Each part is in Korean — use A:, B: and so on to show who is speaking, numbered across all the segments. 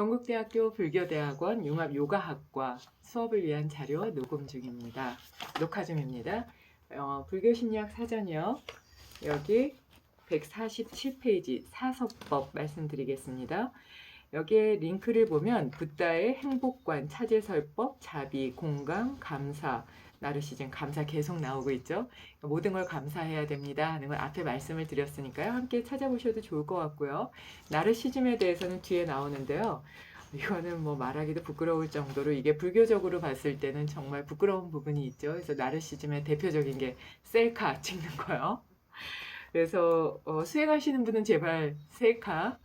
A: 동국대학교 불교대학원 융합요가학과 수업을 위한 자료 녹음 중입니다. 녹화 중입니다. 어, 불교심리학 사전이요. 여기 147페이지 사서법 말씀드리겠습니다. 여기에 링크를 보면 붓다의 행복관, 차제설법, 자비, 공감, 감사, 나르시즘 감사 계속 나오고 있죠. 모든 걸 감사해야 됩니다 하는 걸 앞에 말씀을 드렸으니까요. 함께 찾아보셔도 좋을 것 같고요. 나르시즘에 대해서는 뒤에 나오는데요. 이거는 뭐 말하기도 부끄러울 정도로 이게 불교적으로 봤을 때는 정말 부끄러운 부분이 있죠. 그래서 나르시즘의 대표적인 게 셀카 찍는 거요. 그래서 어, 수행하시는 분은 제발 셀카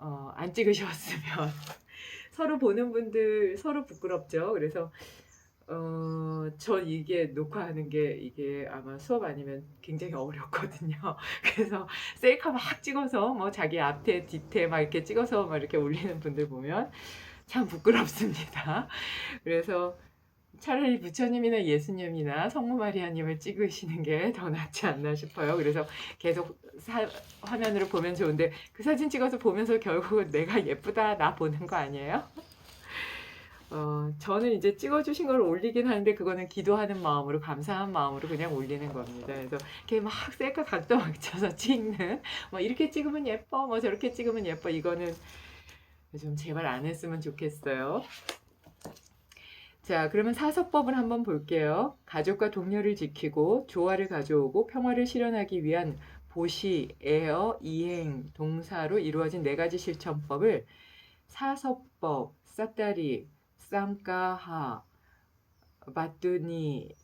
A: 어, 안 찍으셨으면 서로 보는 분들 서로 부끄럽죠. 그래서 어, 전 이게 녹화하는 게 이게 아마 수업 아니면 굉장히 어렵거든요. 그래서 셀카 막 찍어서 뭐 자기 앞에 뒤태 막 이렇게 찍어서 막 이렇게 올리는 분들 보면 참 부끄럽습니다. 그래서 차라리 부처님이나 예수님이나 성모 마리아님을 찍으시는 게 더 낫지 않나 싶어요. 그래서 계속 사- 화면으로 보면 좋은데 그 사진 찍어서 보면서 결국은 내가 예쁘다 나 보는 거 아니에요? 어, 저는 이제 찍어주신 걸 올리긴 하는데 그거는 기도하는 마음으로 감사한 마음으로 그냥 올리는 겁니다. 그래서 이렇게 막 셀카 각도 맞춰서 찍는 뭐 이렇게 찍으면 예뻐 뭐 저렇게 찍으면 예뻐 이거는 좀 제발 안 했으면 좋겠어요. 자, 그러면 사서법을 한번 볼게요. 가족과 동료를 지키고 조화를 가져오고 평화를 실현하기 위한 보시, 에어, 이행, 동사로 이루어진 네 가지 실천법을 사서법, 싸따리, 쌈까하, 바뚜니라고